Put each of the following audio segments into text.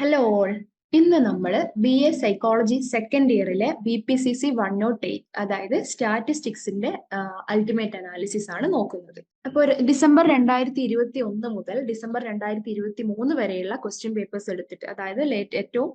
hello all ഇന്ന് നമ്മൾ B A psychology second ഇയറിലെ B P C C one nought eight അതായത് സ്റ്റാറ്റിസ്റ്റിക്സിന്റെ ultimate analysis ആണ് നോക്കുന്നത്. അപ്പോൾ ഡിസംബർ രണ്ടായിരത്തി ഇരുപത്തി ഒന്ന് മുതൽ ഡിസംബർ രണ്ടായിരത്തി ഇരുപത്തി മൂന്ന് വരെയുള്ള ക്വസ്റ്റ്യൻ പേപ്പേഴ്സ് എടുത്തിട്ട് അതായത് ലേറ്റ് ഏറ്റവും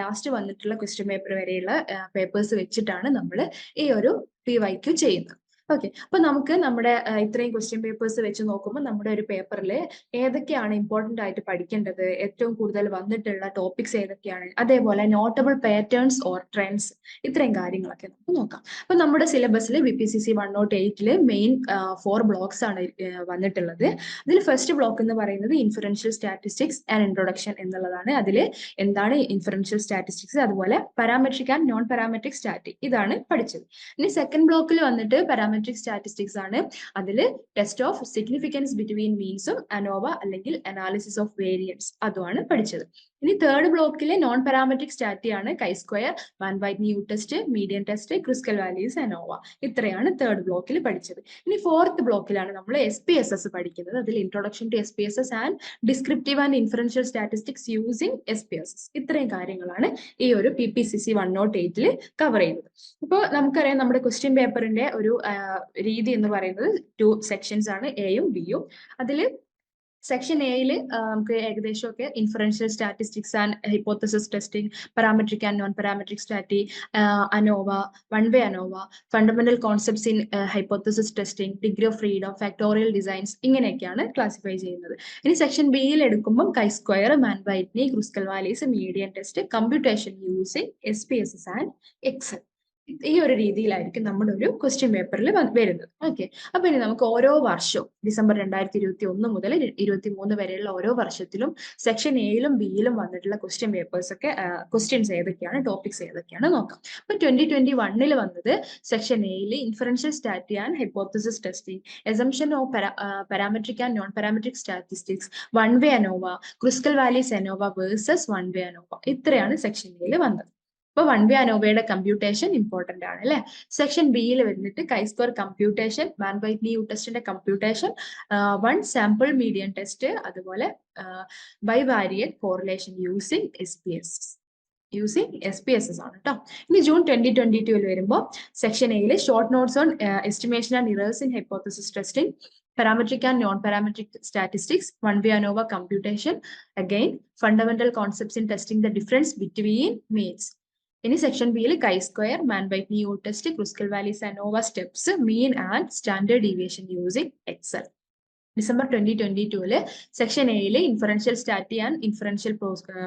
ലാസ്റ്റ് വന്നിട്ടുള്ള ക്വസ്റ്റ്യൻ പേപ്പർ വരെയുള്ള പേപ്പേഴ്സ് വെച്ചിട്ടാണ് നമ്മൾ ഈ ഒരു പി വൈ ക്യു ചെയ്യുന്നത്. ഓക്കെ അപ്പൊ നമുക്ക് നമ്മുടെ ഇത്രയും ക്വസ്റ്റ്യൻ പേപ്പേഴ്സ് വെച്ച് നോക്കുമ്പോൾ നമ്മുടെ ഒരു പേപ്പറിൽ ഏതൊക്കെയാണ് ഇമ്പോർട്ടന്റ് ആയിട്ട് പഠിക്കേണ്ടത്? ഏറ്റവും കൂടുതൽ വന്നിട്ടുള്ള ടോപ്പിക്സ് ഏതൊക്കെയാണ്? അതേപോലെ നോട്ടബിൾ പാറ്റേൺസ് ഓർ ട്രെൻഡ്സ് ഇത്രയും കാര്യങ്ങളൊക്കെ നമുക്ക് നോക്കാം. അപ്പൊ നമ്മുടെ സിലബസിൽ B P C C one nought എയ്റ്റിൽ main four blocks ആണ് വന്നിട്ടുള്ളത്. അതിൽ ഫസ്റ്റ് ബ്ലോക്ക് എന്ന് പറയുന്നത് ഇൻഫറൻഷ്യൽ സ്റ്റാറ്റിസ്റ്റിക്സ് ആൻഡ് ഇൻട്രൊഡക്ഷൻ എന്നുള്ളതാണ്. അതിൽ എന്താണ് ഇൻഫറൻഷ്യൽ സ്റ്റാറ്റിസ്റ്റിക്സ് അതുപോലെ parametric and non parametric static ഇതാണ് പഠിച്ചത്. ഇനി സെക്കൻഡ് ബ്ലോക്കിൽ വന്നിട്ട് പാരാമെട്രിക് സ്റ്റാറ്റിസ്റ്റിക്സ് ആണ്. അതിൽ ടെസ്റ്റ് ഓഫ് സിഗ്നിഫിക്കൻസ് ബിറ്റ്വീൻ മീൻസും അനോവ അല്ലെങ്കിൽ അനാലിസിസ് ഓഫ് വേരിയൻസ് അതുമാണ് പഠിച്ചത്. ഇനി തേർഡ് ബ്ലോക്കിലെ non parametric സ്റ്റാറ്റിയാണ് chi square one by new test medium test Kruskal values ANOVA ഇത്രയാണ് തേർഡ് ബ്ലോക്കിൽ പഠിച്ചത്. ഇനി ഫോർത്ത് ബ്ലോക്കിലാണ് നമ്മൾ എസ് പി എസ് എസ് പഠിക്കുന്നത്. അതിൽ introduction to S P S S and descriptive and inferential statistics using S P S S ഇത്രയും കാര്യങ്ങളാണ് ഈ ഒരു P P C C one nought എയ്റ്റിൽ cover ചെയ്യുന്നത്. ഇപ്പോൾ നമുക്കറിയാം നമ്മുടെ ക്വസ്റ്റ്യൻ പേപ്പറിന്റെ ഒരു രീതി എന്ന് പറയുന്നത് ടു സെക്ഷൻസ് ആണ് എയും ബിയും അതിൽ സെക്ഷൻ എയിൽ നമുക്ക് ഏകദേശമൊക്കെ inferential statistics and hypothesis testing parametric and non parametric stats ANOVA one way ANOVA fundamental concepts in hypothesis testing degree of freedom factorial designs ഇങ്ങനെയൊക്കെയാണ് ക്ലാസിഫൈ ചെയ്യുന്നത്. ഇനി സെക്ഷൻ ബിയിൽ എടുക്കുമ്പോൾ chi square Mann Whitney Kruskal Wallis median test computation using S P S S and Excel ഈ ഒരു രീതിയിലായിരിക്കും നമ്മുടെ ഒരു ക്വസ്റ്റ്യൻ പേപ്പറിൽ വരുന്നത്. ഓക്കെ അപ്പൊ ഇനി നമുക്ക് ഓരോ വർഷവും ഡിസംബർ രണ്ടായിരത്തി ഇരുപത്തി ഒന്ന് മുതൽ ഇരുപത്തി മൂന്ന് വരെയുള്ള ഓരോ വർഷത്തിലും സെക്ഷൻ എയിലും ബിയിലും വന്നിട്ടുള്ള ക്വസ്റ്റ്യൻ പേപ്പേഴ്സ് ഒക്കെ ക്വസ്റ്റ്യൻസ് ഏതൊക്കെയാണ് ടോപ്പിക്സ് ഏതൊക്കെയാണ് നോക്കാം. അപ്പൊ ട്വന്റി ട്വന്റി വണ്ണിൽ വന്നത് സെക്ഷൻ എയിൽ inferential സ്റ്റാറ്റി and hypothesis testing assumption of parametric and non parametric statistics one way ANOVA Kruskal Wallis ANOVA versus one way ANOVA ഇത്രയാണ് സെക്ഷൻ എയിൽ വന്നത്. ഇപ്പൊ വൺ വേ അനോവയുടെ കമ്പ്യൂട്ടേഷൻ ഇമ്പോർട്ടന്റ് ആണ് അല്ലെ? സെക്ഷൻ ബിയിൽ വന്നിട്ട് chi square computation Mann Whitney U ടെസ്റ്റിന്റെ computation one sample median test അതുപോലെ bivariate correlation using S P S using S P S S ആണ് കേട്ടോ ഇനി ജൂൺ ട്വന്റി ട്വന്റി ടുവിൽ വരുമ്പോൾ സെക്ഷൻ എയിൽ short notes on estimation and errors in hypothesis testing parametric and non parametric statistics one-way ANOVA computation, again, fundamental concepts in testing the difference between means. ഇനി section ബിയിൽ chi square Mann byte U test Kruskal Wallis ANOVA steps mean and standard deviation using Excel December twenty twenty ടുവിൽ section എയിൽ inferential stats and inferential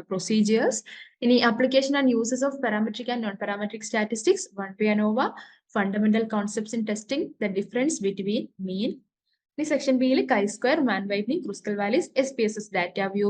procedures ഇനി application and uses of parametric and non parametric statistics one P ANOVA fundamental concepts in testing the difference between mean ഇനി section ബിയിൽ chi square Mann Whitney Kruskal Wallis S P S S data view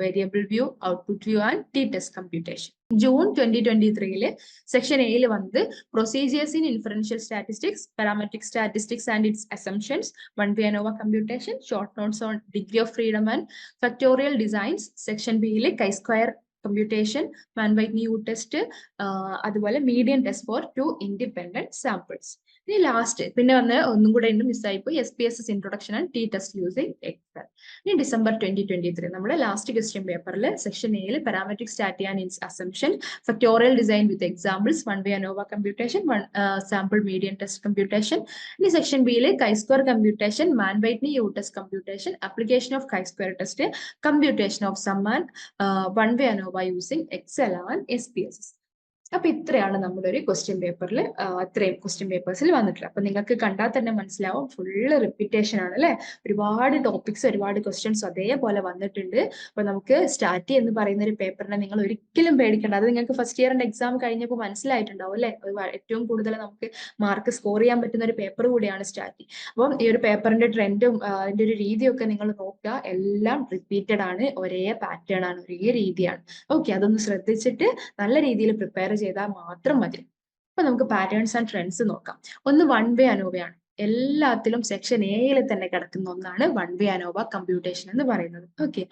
variable view output view and T test computation June twenty twenty ത്രീയിൽ section എയിൽ വന്നത് procedures in inferential statistics parametric statistics and its assumptions one B ANOVA computation short notes on degree of freedom and factorial designs section ബിയിൽ chi square computation Mann Whitney U test അതുപോലെ medium test for two independent samples ഇനി last പിന്നെ വന്ന് ഒന്നും കൂടെ ഉണ്ട് മിസ്സായി പോയി. S P S S introduction and T test using Excel ഇനി ഡിസംബർ ട്വന്റി ട്വന്റി ത്രീ നമ്മുടെ ലാസ്റ്റ് ക്വസ്റ്റ്യൻ പേപ്പറിൽ സെക്ഷൻ എയിൽ parametric stats and assumption factorial design with examples one way ANOVA computation one sample medium test computation ഇനി section ബിയിൽ chi square computation Mann Whitney U test computation application of chi square test computation of summon one way ANOVA using Excel and S P S S അപ്പൊ ഇത്രയാണ് നമ്മുടെ ഒരു question പേപ്പറിൽ അത്രയും question പേപ്പേഴ്സിൽ വന്നിട്ടുള്ളത്. അപ്പൊ നിങ്ങൾക്ക് കണ്ടാൽ തന്നെ മനസ്സിലാവും ഫുള്ള് റിപ്പീറ്റേഷൻ ആണ് അല്ലെ? ഒരുപാട് ടോപ്പിക്സ് ഒരുപാട് ക്വസ്റ്റ്യൻസ് അതേപോലെ വന്നിട്ടുണ്ട്. അപ്പൊ നമുക്ക് സ്റ്റാറ്റി എന്ന് പറയുന്ന ഒരു പേപ്പറിനെ നിങ്ങൾ ഒരിക്കലും പേടിക്കേണ്ട. അത് നിങ്ങൾക്ക് ഫസ്റ്റ് ഇയറിന്റെ എക്സാം കഴിഞ്ഞപ്പോൾ മനസ്സിലായിട്ടുണ്ടാവും അല്ലെ? ഏറ്റവും കൂടുതൽ നമുക്ക് മാർക്ക് സ്കോർ ചെയ്യാൻ പറ്റുന്ന ഒരു പേപ്പർ കൂടിയാണ് സ്റ്റാറ്റി അപ്പം ഈ ഒരു പേപ്പറിന്റെ ട്രെൻഡും അതിന്റെ ഒരു രീതിയൊക്കെ നിങ്ങൾ നോക്കുക. എല്ലാം റിപ്പീറ്റഡ് ആണ്. ഒരേ പാറ്റേൺ ആണ്. ഒരേ രീതിയാണ്. ഓക്കെ അതൊന്ന് ശ്രദ്ധിച്ചിട്ട് നല്ല രീതിയിൽ പ്രിപ്പയർ ചെയ്താൽ മാത്രം മതി. അപ്പൊ നമുക്ക് പാറ്റേൺസ് ആൻഡ് ട്രെൻഡ്സ് നോക്കാം. ഒന്ന് വൺ വേ അനോവയാണ് എല്ലാത്തിലും സെക്ഷൻ എയിൽ തന്നെ കിടക്കുന്ന ഒന്നാണ് വൺ വേ അനോവ കമ്പ്യൂട്ടേഷൻ എന്ന് പറയുന്നത്. ഓക്കെ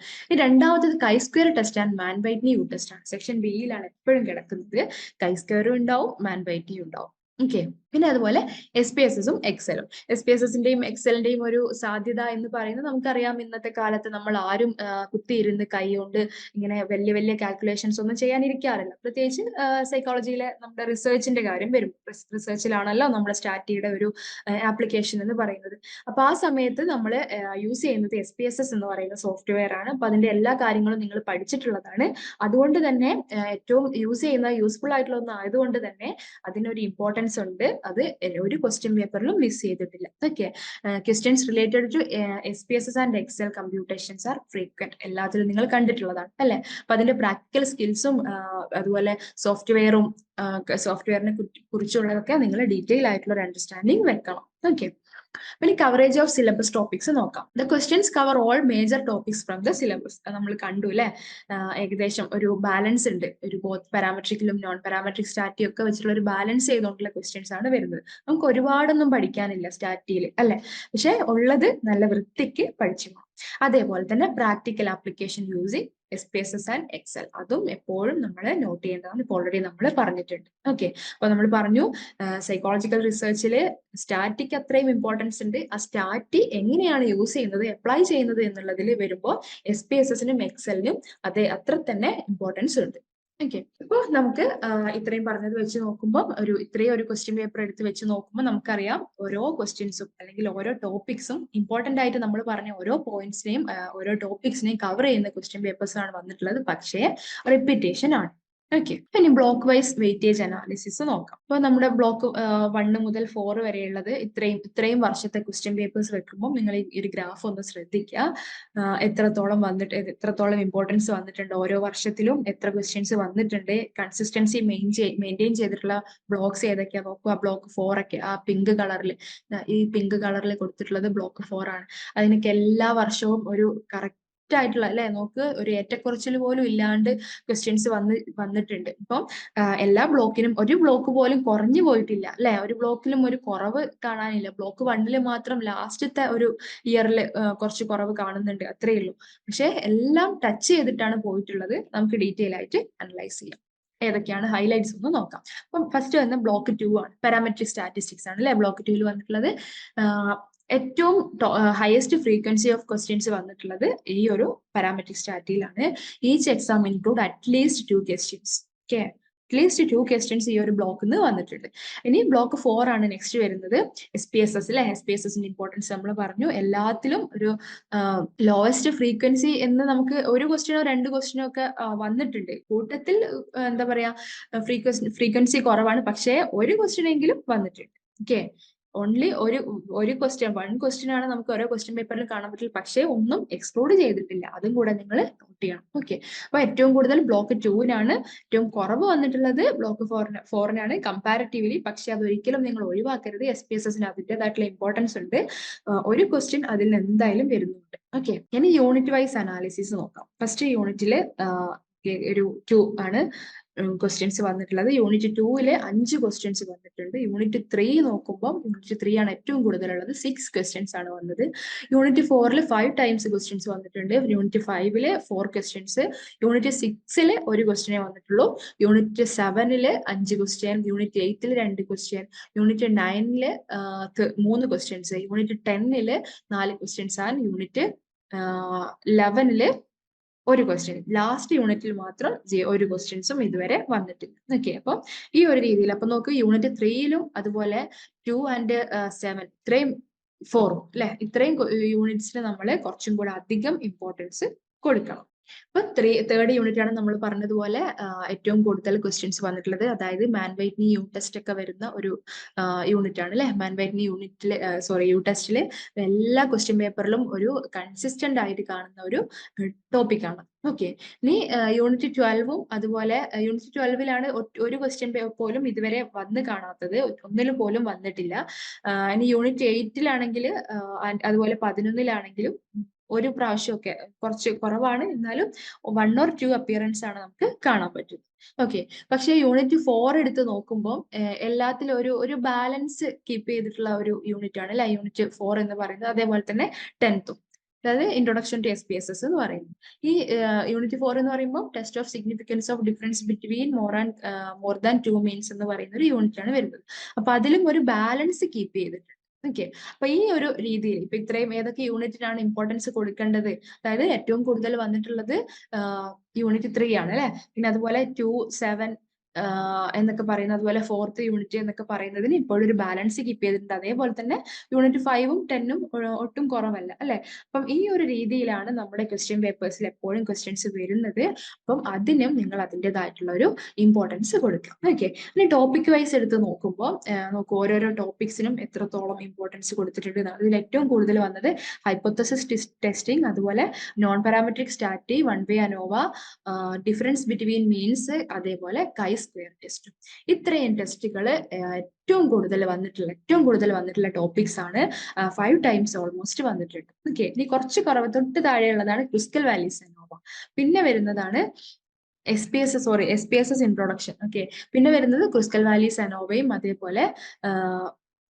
രണ്ടാമത്തത് chi square test and Mann Whitney U test ആണ്. സെക്ഷൻ ബിയിലാണ് എപ്പോഴും കിടക്കുന്നത്. കൈ സ്ക്വയറും ഉണ്ടാവും മാൻ വൈറ്റ്നി ഉണ്ടാവും. ഓക്കെ പിന്നെ അതുപോലെ എസ് പി എസ് എസും എക്സലും എസ് പി എസ് എസിന്റെയും എക്സലിന്റെയും ഒരു സാധ്യത എന്ന് പറയുന്നത് നമുക്കറിയാം ഇന്നത്തെ കാലത്ത് നമ്മൾ ആരും കുത്തിയിരുന്ന് കൈ കൊണ്ട് ഇങ്ങനെ വലിയ വലിയ കാൽക്കുലേഷൻസ് ഒന്നും ചെയ്യാനിരിക്കാറില്ല. പ്രത്യേകിച്ച് സൈക്കോളജിയിലെ നമ്മുടെ റിസർച്ചിന്റെ കാര്യം വരും റിസർച്ചിലാണല്ലോ നമ്മുടെ സ്റ്റാറ്റിയുടെ ഒരു ആപ്ലിക്കേഷൻ എന്ന് പറയുന്നത്. അപ്പൊ ആ സമയത്ത് നമ്മൾ യൂസ് ചെയ്യുന്നത് എസ് പി എസ് എസ് എന്ന് പറയുന്ന സോഫ്റ്റ്വെയർ ആണ്. അപ്പൊ അതിന്റെ എല്ലാ കാര്യങ്ങളും നിങ്ങൾ പഠിച്ചിട്ടുള്ളതാണ്. അതുകൊണ്ട് തന്നെ ഏറ്റവും യൂസ് ചെയ്യുന്ന യൂസ്ഫുൾ ആയിട്ടുള്ള ഒന്ന് ആയതുകൊണ്ട് തന്നെ അതിനൊരു ഇമ്പോർട്ടൻസ് ഉണ്ട്. അത് ഒരു ക്വസ്റ്റ്യൻ പേപ്പറിലും മിസ് ചെയ്തിട്ടില്ല. Okay questions related to S P S S and Excel computations are frequent എല്ലാത്തിലും നിങ്ങൾ കണ്ടിട്ടുള്ളതാണ് അല്ലെ? അപ്പൊ അതിന്റെ പ്രാക്ടിക്കൽ സ്കിൽസും അതുപോലെ സോഫ്റ്റ്വെയറും സോഫ്റ്റ്വെയറിനെ കുറിച്ചുള്ളതൊക്കെ നിങ്ങൾ ഡീറ്റെയിൽ ആയിട്ടുള്ള ഒരു അണ്ടർസ്റ്റാൻഡിങ് വെക്കണം. ഓക്കെ പിന്നെ കവറേജ് ഓഫ് സിലബസ് ടോപ്പിക്സ് നോക്കാം. The questions cover all major topics from the syllabus നമ്മൾ കണ്ടു അല്ലെ ഏകദേശം ഒരു ബാലൻസ് ഉണ്ട്. ഒരു ബോത്ത് പാരാമെട്രിക്കിലും നോൺ പാരാമെട്രിക് സ്റ്റാറ്റിയും ഒക്കെ വെച്ചിട്ടുള്ള ഒരു ബാലൻസ് ചെയ്തുകൊണ്ടുള്ള ക്വസ്റ്റ്യൻസ് ആണ് വരുന്നത്. നമുക്ക് ഒരുപാടൊന്നും പഠിക്കാനില്ല സ്റ്റാറ്റിയിൽ അല്ലെ? പക്ഷെ ഉള്ളത് നല്ല വൃത്തിക്ക് പഠിച്ചു അതേപോലെ തന്നെ practical application using S P S S and Excel അതും എപ്പോഴും നമ്മൾ നോട്ട് ചെയ്യേണ്ടതാണ്. ഇപ്പോൾ ഓൾറെഡി നമ്മൾ പറഞ്ഞിട്ടുണ്ട്. ഓക്കെ അപ്പൊ നമ്മൾ പറഞ്ഞു സൈക്കോളജിക്കൽ റിസർച്ചിൽ സ്റ്റാറ്റിക്ക് അത്രയും ഇമ്പോർട്ടൻസ് ഉണ്ട്. ആ സ്റ്റാറ്റി എങ്ങനെയാണ് യൂസ് ചെയ്യുന്നത് അപ്ലൈ ചെയ്യുന്നത് എന്നുള്ളതിൽ വരുമ്പോൾ എസ് പി എസ് എസിനും എക്സലിനും അതേ അത്ര തന്നെ ഇമ്പോർട്ടൻസ് ഉണ്ട്. ഓക്കെ അപ്പോൾ നമുക്ക് ഇത്രയും പറഞ്ഞത് വെച്ച് നോക്കുമ്പോൾ ഒരു ഇത്രയും ഒരു ക്വസ്റ്റ്യൻ പേപ്പർ എടുത്ത് വെച്ച് നോക്കുമ്പോൾ നമുക്കറിയാം ഓരോ ക്വസ്റ്റ്യൻസും അല്ലെങ്കിൽ ഓരോ ടോപ്പിക്സും ഇമ്പോർട്ടന്റ് ആയിട്ട് നമ്മൾ പറഞ്ഞ ഓരോ പോയിന്റ്സിനെയും ഓരോ ടോപ്പിക്സിനെയും കവർ ചെയ്യുന്ന ക്വസ്റ്റ്യൻ പേപ്പേഴ്സ് ആണ് വന്നിട്ടുള്ളത്. പക്ഷേ റിപ്പീറ്റേഷൻ ആണ്. ഓക്കെ ഇനി ബ്ലോക്ക് വൈസ് വെയിറ്റേജ് അനാലിസിസ് നോക്കാം. അപ്പൊ നമ്മുടെ ബ്ലോക്ക് വണ്ണ് മുതൽ ഫോർ വരെയുള്ളത് ഇത്രയും ഇത്രയും വർഷത്തെ ക്വസ്റ്റ്യൻ പേപ്പേഴ്സ് വെക്കുമ്പോൾ നിങ്ങൾ ഈ ഒരു ഗ്രാഫ് ഒന്ന് ശ്രദ്ധിക്കുക. എത്രത്തോളം വന്നിട്ട് എത്രത്തോളം ഇമ്പോർട്ടൻസ് വന്നിട്ടുണ്ട് ഓരോ വർഷത്തിലും എത്ര ക്വസ്റ്റ്യൻസ് വന്നിട്ടുണ്ട് കൺസിസ്റ്റൻസി മെയിൻ മെയിന്റെയിൻ ചെയ്തിട്ടുള്ള ബ്ലോക്സ് ഏതൊക്കെയാ നോക്കുക. ആ ബ്ലോക്ക് ഫോർ ഒക്കെ ആ പിങ്ക് കളറിൽ ഈ പിങ്ക് കളറിൽ കൊടുത്തിട്ടുള്ളത് ബ്ലോക്ക് ഫോർ ആണ്. അതിനൊക്കെ എല്ലാ വർഷവും ഒരു കറക്റ്റ് ആയിട്ടുള്ള അല്ലെ? നോക്ക് ഒരു ഏറ്റക്കുറച്ചിൽ പോലും ഇല്ലാണ്ട് ക്വസ്റ്റ്യൻസ് വന്ന് വന്നിട്ടുണ്ട്. ഇപ്പം എല്ലാ ബ്ലോക്കിനും ഒരു ബ്ലോക്ക് പോലും കുറഞ്ഞു പോയിട്ടില്ല അല്ലെ? ഒരു ബ്ലോക്കിലും ഒരു കുറവ് കാണാനില്ല. ബ്ലോക്ക് വണ്ണിൽ മാത്രം ലാസ്റ്റത്തെ ഒരു ഇയറിൽ കുറച്ച് കുറവ് കാണുന്നുണ്ട് അത്രയേ ഉള്ളൂ. പക്ഷെ എല്ലാം ടച്ച് ചെയ്തിട്ടാണ് പോയിട്ടുള്ളത്. നമുക്ക് ഡീറ്റെയിൽ ആയിട്ട് അനലൈസ് ചെയ്യാം. ഏതൊക്കെയാണ് ഹൈലൈറ്റ്സ് ഒന്ന് നോക്കാം. അപ്പം ഫസ്റ്റ് വന്ന ബ്ലോക്ക് ടു ആണ്. പാരാമെട്രിക് സ്റ്റാറ്റിസ്റ്റിക്സ് ആണ് അല്ലെ? ബ്ലോക്ക് ടുവിൽ വന്നിട്ടുള്ളത്. ഏറ്റവും ഹയസ്റ്റ് ഫ്രീക്വൻസി ഓഫ് ക്വസ്റ്റ്യൻസ് വന്നിട്ടുള്ളത് ഈ ഒരു parametric സ്റ്റാറ്റിയിലാണ് each exam include at least two questions okay at least two questions ഈ ഒരു ബ്ലോക്കിൽ നിന്ന് വന്നിട്ടുണ്ട്. ഇനി ബ്ലോക്ക് ഫോർ ആണ് നെക്സ്റ്റ് വരുന്നത്. എസ് പി എസ് എസ് അല്ലെ എസ് പി എസ് എസിന്റെ ഇമ്പോർട്ടൻസ് നമ്മൾ പറഞ്ഞു. എല്ലാത്തിലും ഒരു ലോവസ്റ്റ് ഫ്രീക്വൻസി എന്ന് നമുക്ക് ഒരു ക്വസ്റ്റ്യനോ രണ്ട് ക്വസ്റ്റ്യനോ ഒക്കെ വന്നിട്ടുണ്ട്. കൂട്ടത്തിൽ എന്താ പറയാ ഫ്രീക്വൻസി ഫ്രീക്വൻസി കുറവാണ്. പക്ഷേ ഒരു ക്വസ്റ്റ്യൻ എങ്കിലും വന്നിട്ടുണ്ട്. ഓക്കെ ഓൺലി ഒരു ഒരു ക്വസ്റ്റ്യൻ വൺ ക്വസ്റ്റ്യൻ ആണ് നമുക്ക് ഓരോ ക്വസ്റ്റ്യൻ പേപ്പറിൽ കാണാൻ പറ്റില്ല. പക്ഷേ ഒന്നും എക്സ്ക്ലൂഡ് ചെയ്തിട്ടില്ല. അതും കൂടെ നിങ്ങൾ നോട്ട് ചെയ്യണം. ഓക്കെ അപ്പൊ ഏറ്റവും കൂടുതൽ ബ്ലോക്ക് ടൂവിനാണ് ഏറ്റവും കുറവ് വന്നിട്ടുള്ളത്. ബ്ലോക്ക് ഫോറിന് ഫോറിനാണ് കമ്പാരിറ്റീവ്ലി പക്ഷെ അതൊരിക്കലും നിങ്ങൾ ഒഴിവാക്കരുത്. എസ് പി എസ് എസിന് അതിന്റെതായിട്ടുള്ള ഇമ്പോർട്ടൻസ് ഉണ്ട്. ഒരു ക്വസ്റ്റ്യൻ അതിൽ നിന്ന് എന്തായാലും വരുന്നുണ്ട്. ഓക്കെ ഇനി യൂണിറ്റ് വൈസ് അനാലിസിസ് നോക്കാം. ഫസ്റ്റ് യൂണിറ്റിൽ ഒരു ടു ആണ്. ക്വസ്റ്റ്യൻസ് വന്നിട്ടുള്ളത്. യൂണിറ്റ് ടൂവിൽ അഞ്ച് ക്വസ്റ്റ്യൻസ് വന്നിട്ടുണ്ട്. യൂണിറ്റ് ത്രീ നോക്കുമ്പോൾ യൂണിറ്റ് ത്രീ ആണ് ഏറ്റവും കൂടുതലുള്ളത്. സിക്സ് ക്വസ്റ്റ്യൻസ് ആണ് വന്നത്. യൂണിറ്റ് ഫോറിൽ ഫൈവ് ടൈംസ് ക്വസ്റ്റ്യൻസ് വന്നിട്ടുണ്ട്. യൂണിറ്റ് ഫൈവിൽ ഫോർ ക്വസ്റ്റ്യൻസ് യൂണിറ്റ് സിക്സിൽ ഒരു ക്വസ്റ്റ്യനെ വന്നിട്ടുള്ളൂ. യൂണിറ്റ് സെവനിൽ അഞ്ച് ക്വസ്റ്റ്യൻ യൂണിറ്റ് എയ്റ്റിൽ രണ്ട് ക്വസ്റ്റ്യൻ യൂണിറ്റ് നയനിൽ മൂന്ന് ക്വസ്റ്റ്യൻസ് യൂണിറ്റ് ടെന്നിൽ നാല് ക്വസ്റ്റ്യൻസ് ആണ് യൂണിറ്റ് ലെവനിൽ ഒരു ക്വസ്റ്റ്യൻ ലാസ്റ്റ് യൂണിറ്റിൽ മാത്രം ഒരു ക്വസ്റ്റ്യൻസും ഇതുവരെ വന്നിട്ടില്ല. ഓക്കെ അപ്പം ഈ ഒരു രീതിയിൽ അപ്പൊ നോക്ക് യൂണിറ്റ് ത്രീയിലും അതുപോലെ ടു ആൻഡ് സെവൻ ഇത്രയും ഫോറും അല്ലെ? ഇത്രയും യൂണിറ്റ്സിന് നമ്മൾ കുറച്ചും കൂടെ അധികം ഇമ്പോർട്ടൻസ് കൊടുക്കണം. അപ്പൊ ത്രീ തേർഡ് യൂണിറ്റ് ആണ് നമ്മൾ പറഞ്ഞതുപോലെ ഏറ്റവും കൂടുതൽ ക്വസ്റ്റ്യൻസ് വന്നിട്ടുള്ളത്. അതായത് മാൻവൈറ്റ്നി യു ടെസ്റ്റ് ഒക്കെ വരുന്ന ഒരു യൂണിറ്റ് ആണ് അല്ലെ? മാൻവൈറ്റ്നി യൂണിറ്റിൽ സോറി യു ടെസ്റ്റിൽ എല്ലാ ക്വസ്റ്റ്യൻ പേപ്പറിലും ഒരു കൺസിസ്റ്റന്റ് ആയിട്ട് കാണുന്ന ഒരു ടോപ്പിക് ആണ്. ഓക്കെ ഇനി യൂണിറ്റ് ട്വൽവും അതുപോലെ യൂണിറ്റ് ട്വൽവിലാണ് ഒരു ക്വസ്റ്റ്യൻ പോലും ഇതുവരെ വന്ന് കാണാത്തത്. ഒന്നിലും പോലും വന്നിട്ടില്ല. ഇനി യൂണിറ്റ് എയ്റ്റിലാണെങ്കിൽ അതുപോലെ പതിനൊന്നിലാണെങ്കിലും ഒരു പ്രാവശ്യമൊക്കെ കുറച്ച് കുറവാണ്. എന്നാലും വൺ ഓർ ടു അപ്പിയറൻസ് ആണ് നമുക്ക് കാണാൻ പറ്റുന്നത്. ഓക്കെ പക്ഷെ യൂണിറ്റ് ഫോർ എടുത്ത് നോക്കുമ്പോൾ എല്ലാത്തിലും ഒരു ഒരു ബാലൻസ് കീപ്പ് ചെയ്തിട്ടുള്ള ഒരു യൂണിറ്റ് ആണ് അല്ലെ? യൂണിറ്റ് ഫോർ എന്ന് പറയുന്നത് അതേപോലെ തന്നെ ടെൻത്തും അതായത് introduction to S P S S എന്ന് പറയുന്നത്. ഈ യൂണിറ്റ് ഫോർ എന്ന് പറയുമ്പോൾ test of significance of difference between more and more than two means എന്ന് പറയുന്ന ഒരു യൂണിറ്റ് ആണ് വരുന്നത്. അപ്പൊ അതിലും ഒരു ബാലൻസ് കീപ്പ് ചെയ്തിട്ടുണ്ട്. ഓക്കെ അപ്പൊ ഈ ഒരു രീതിയിൽ ഇപ്പൊ ഇത്രയും ഏതൊക്കെ യൂണിറ്റിനാണ് ഇമ്പോർട്ടൻസ് കൊടുക്കേണ്ടത്? അതായത് ഏറ്റവും കൂടുതൽ വന്നിട്ടുള്ളത് യൂണിറ്റ് ത്രീ ആണ് അല്ലെ? പിന്നെ അതുപോലെ ടു സെവൻ എന്നൊക്കെ പറയുന്നത് അതുപോലെ ഫോർത്ത് യൂണിറ്റ് എന്നൊക്കെ പറയുന്നതിന് ഒരു ബാലൻസ് കീപ്പ് ചെയ്തിട്ടുണ്ട്. അതേപോലെ തന്നെ യൂണിറ്റ് ഫൈവും ടെന്നും ഒട്ടും കുറവല്ല അല്ലെ? അപ്പം ഈ ഒരു രീതിയിലാണ് നമ്മുടെ ക്വസ്റ്റ്യൻ പേപ്പേഴ്സിൽ എപ്പോഴും ക്വസ്റ്റ്യൻസ് വരുന്നത്. അപ്പം അതിനും നിങ്ങൾ അതിന്റെതായിട്ടുള്ള ഒരു ഇമ്പോർട്ടൻസ് കൊടുക്കാം ഓക്കെ ഇനി ടോപ്പിക് വൈസ് എടുത്ത് നോക്കുമ്പോൾ നോക്കൂ ഓരോരോ ടോപ്പിക്സിനും എത്രത്തോളം ഇമ്പോർട്ടൻസ് കൊടുത്തിട്ടുണ്ട് അതിൽ ഏറ്റവും കൂടുതൽ വന്നത് ഹൈപ്പോത്തസിസ് ടെസ്റ്റിംഗ് അതുപോലെ non parametric stats one way ANOVA difference between means അതേപോലെ കൈ സ്ക്വയർ ടെസ്റ്റും ഇത്രയും ടെസ്റ്റുകൾ ഏറ്റവും കൂടുതൽ വന്നിട്ടുള്ള ഏറ്റവും കൂടുതൽ വന്നിട്ടുള്ള ടോപ്പിക്സ് ആണ് ഫൈവ് ടൈംസ് ഓൾമോസ്റ്റ് വന്നിട്ടുണ്ട്. ഓക്കെ ഇനി കുറച്ച് കുറവ് തൊട്ട് താഴെയുള്ളതാണ് ക്രിസ്റ്റൽ വാലീസ് അനോവ പിന്നെ വരുന്നതാണ് S P S sorry S P S S introduction okay പിന്നെ വരുന്നത് ക്രിസ്റ്റൽ വാലീസ് അനോവയും അതേപോലെ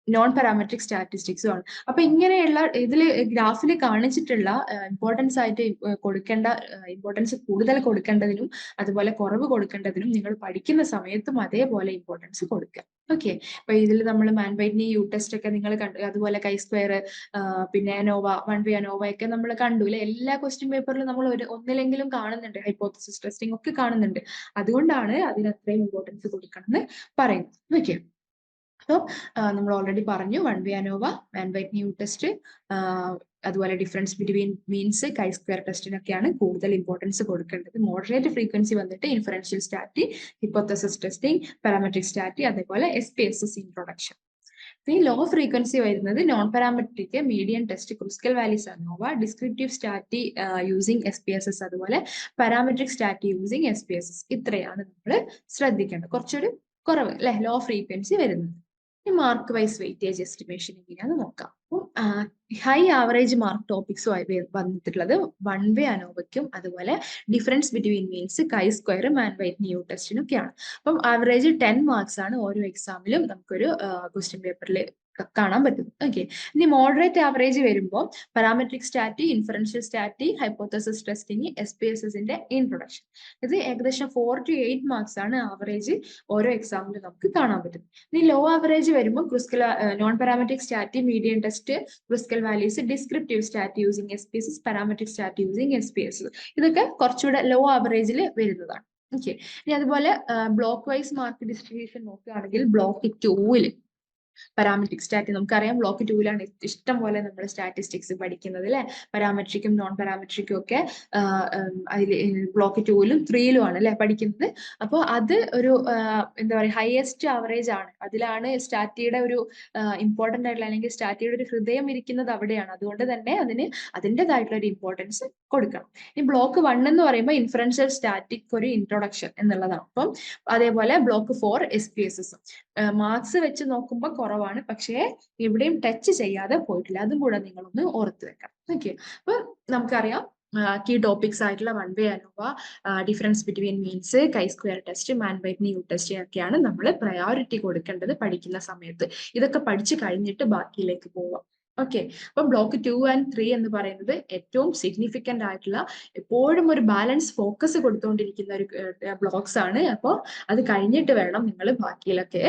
നോൺ പാരാമെട്രിക് സ്റ്റാറ്റിസ്റ്റിക്സും ആണ്. അപ്പൊ ഇങ്ങനെയുള്ള ഇതിൽ ഗ്രാഫിൽ കാണിച്ചിട്ടുള്ള ഇമ്പോർട്ടൻസ് ആയിട്ട് കൊടുക്കേണ്ട ഇമ്പോർട്ടൻസ് കൂടുതൽ കൊടുക്കേണ്ടതിനും അതുപോലെ കുറവ് കൊടുക്കേണ്ടതിനും നിങ്ങൾ പഠിക്കുന്ന സമയത്തും അതേപോലെ ഇമ്പോർട്ടൻസ് കൊടുക്കുക. ഓക്കെ അപ്പൊ ഇതിൽ നമ്മൾ മാൻവൈറ്റ്നി യു ടെസ്റ്റ് ഒക്കെ നിങ്ങൾ കണ്ടു അതുപോലെ കൈ സ്ക്വയർ പിന്നെ അനോവ വൺ വേ അനോവ ഒക്കെ നമ്മൾ കണ്ടു. അല്ലെ എല്ലാ ക്വസ്റ്റ്യൻ പേപ്പറിലും നമ്മൾ ഒരു ഒന്നിലെങ്കിലും കാണുന്നുണ്ട്. ഹൈപ്പോത്തസിസ് ടെസ്റ്റിംഗ് ഒക്കെ കാണുന്നുണ്ട്. അതുകൊണ്ടാണ് അതിന് അത്രയും ഇമ്പോർട്ടൻസ് കൊടുക്കണം എന്ന് പറയുന്നത്. ഓക്കെ അപ്പോൾ നമ്മൾ ഓൾറെഡി പറഞ്ഞു one way ANOVA one by new test അതുപോലെ difference between means chi square ടെസ്റ്റിനൊക്കെയാണ് കൂടുതൽ ഇമ്പോർട്ടൻസ് കൊടുക്കേണ്ടത്. മോഡറേറ്റ് ഫ്രീക്വൻസി വന്നിട്ട് ഇൻഫറൻഷ്യൽ സ്റ്റാറ്റി ഹിപ്പോത്തസിസ് ടെസ്റ്റിംഗ് പാരാമെട്രിക് സ്റ്റാറ്റി അതേപോലെ S P S S introduction ഈ ലോ ഫ്രീക്വൻസി വരുന്നത് non parametric median test Kruskal Wallis ANOVA descriptive stats using S P S S അതുപോലെ parametric stats using S P S S ഇത്രയാണ് നമ്മൾ ശ്രദ്ധിക്കേണ്ടത്. കുറച്ചൊരു കുറവ് അല്ലെ? ലോ ഫ്രീക്വൻസി വരുന്നത്. മാർക്ക് വൈസ് വെയിറ്റേജ് എസ്റ്റിമേഷൻ എങ്ങനെയാന്ന് നോക്കാം. അപ്പം ഹൈ ആവറേജ് മാർക്ക് ടോപ്പിക്സുമായി വന്നിട്ടുള്ളത് വൺ വേ അനോവയ്ക്കും അതുപോലെ ഡിഫറൻസ് ബിറ്റ്വീൻ മീൻസ് കൈ സ്ക്വയറും ആൻഡ് വൈറ്റ് ന്യൂ ടെസ്റ്റിനും ടെസ്റ്റിനൊക്കെയാണ് അപ്പം ആവറേജ് ടെൻ മാർക്സ് ആണ് ഓരോ എക്സാമിലും നമുക്കൊരു ക്വസ്റ്റ്യൻ പേപ്പറിൽ കാണാൻ പറ്റും. ഓക്കെ ഇനി മോഡറേറ്റ് ആവറേജ് വരുമ്പോൾ parametric stat inferential stat hypothesis testing S P S എസിന്റെ ഇൻട്രൊഡക്ഷൻ ഇത് ഏകദേശം ഫോർ ടു എയ്റ്റ് മാർക്സ് ആണ് ആവറേജ് ഓരോ എക്സാമിലും നമുക്ക് കാണാൻ പറ്റും ഇനി ലോ ആവറേജ് വരുമ്പോൾ Kruskal non parametric stat medium test Kruskal values descriptive stat using S P S S parametric stat using S P S ഇതൊക്കെ കുറച്ചുകൂടെ ലോ ആവറേജിൽ വരുന്നതാണ്. ഓക്കെ ഇനി അതുപോലെ ബ്ലോക്ക് വൈസ് മാർക്ക് ഡിസ്ട്രിബ്യൂഷൻ നോക്കുകയാണെങ്കിൽ ബ്ലോക്ക് ടൂവിൽ പാരാമെട്രിക് സ്റ്റാറ്റി നമുക്കറിയാം ബ്ലോക്ക് ടൂവിലാണ് ഇഷ്ടം പോലെ നമ്മൾ സ്റ്റാറ്റിസ്റ്റിക്സ് പഠിക്കുന്നത് അല്ലെ പാരാമെട്രിക്കും നോൺ പാരാമെട്രിക്കും ഒക്കെ അതിൽ ബ്ലോക്ക് ടൂവിലും ത്രീയിലും ആണ് അല്ലെ പഠിക്കുന്നത്. അപ്പോൾ അത് ഒരു എന്താ പറയുക ഹയസ്റ്റ് ആവറേജ് ആണ്. അതിലാണ് സ്റ്റാറ്റിയുടെ ഒരു ഇമ്പോർട്ടന്റ് ആയിട്ടുള്ള അല്ലെങ്കിൽ സ്റ്റാറ്റിയുടെ ഒരു ഹൃദയം ഇരിക്കുന്നത് അവിടെയാണ്. അതുകൊണ്ട് തന്നെ അതിന് അതിന്റെതായിട്ടുള്ള ഒരു ഇമ്പോർട്ടൻസ് കൊടുക്കണം. ഈ ബ്ലോക്ക് വൺ എന്ന് പറയുമ്പോൾ ഇൻഫറൻഷ്യൽ സ്റ്റാറ്റിക് ഒരു ഇൻട്രൊഡക്ഷൻ എന്നുള്ളതാണ്. അപ്പം അതേപോലെ block four S P S S marks വെച്ച് നോക്കുമ്പോൾ കുറവാണ്. പക്ഷേ എവിടെയും ടച്ച് ചെയ്യാതെ പോയിട്ടില്ല. അതും കൂടെ നിങ്ങളൊന്ന് ഓർത്ത് വെക്കണം. ഓക്കെ അപ്പൊ നമുക്കറിയാം കീ ടോപ്പിക്സ് ആയിട്ടുള്ള one way ANOVA difference between means chi square test Mann Whitney test ഒക്കെയാണ് നമ്മൾ പ്രയോറിറ്റി കൊടുക്കേണ്ടത് പഠിക്കുന്ന സമയത്ത്. ഇതൊക്കെ പഠിച്ചു കഴിഞ്ഞിട്ട് ബാക്കിയിലേക്ക് പോവാം. ഓക്കെ അപ്പൊ ബ്ലോക്ക് ടു ആൻഡ് ത്രീ എന്ന് പറയുന്നത് ഏറ്റവും സിഗ്നിഫിക്കന്റ് ആയിട്ടുള്ള എപ്പോഴും ഒരു ബാലൻസ് ഫോക്കസ് കൊടുത്തുകൊണ്ടിരിക്കുന്ന ഒരു ബ്ലോക്സ് ആണ്. അപ്പോൾ അത് കഴിഞ്ഞിട്ട് വേണം നിങ്ങൾ ബാക്കിയിലൊക്കെ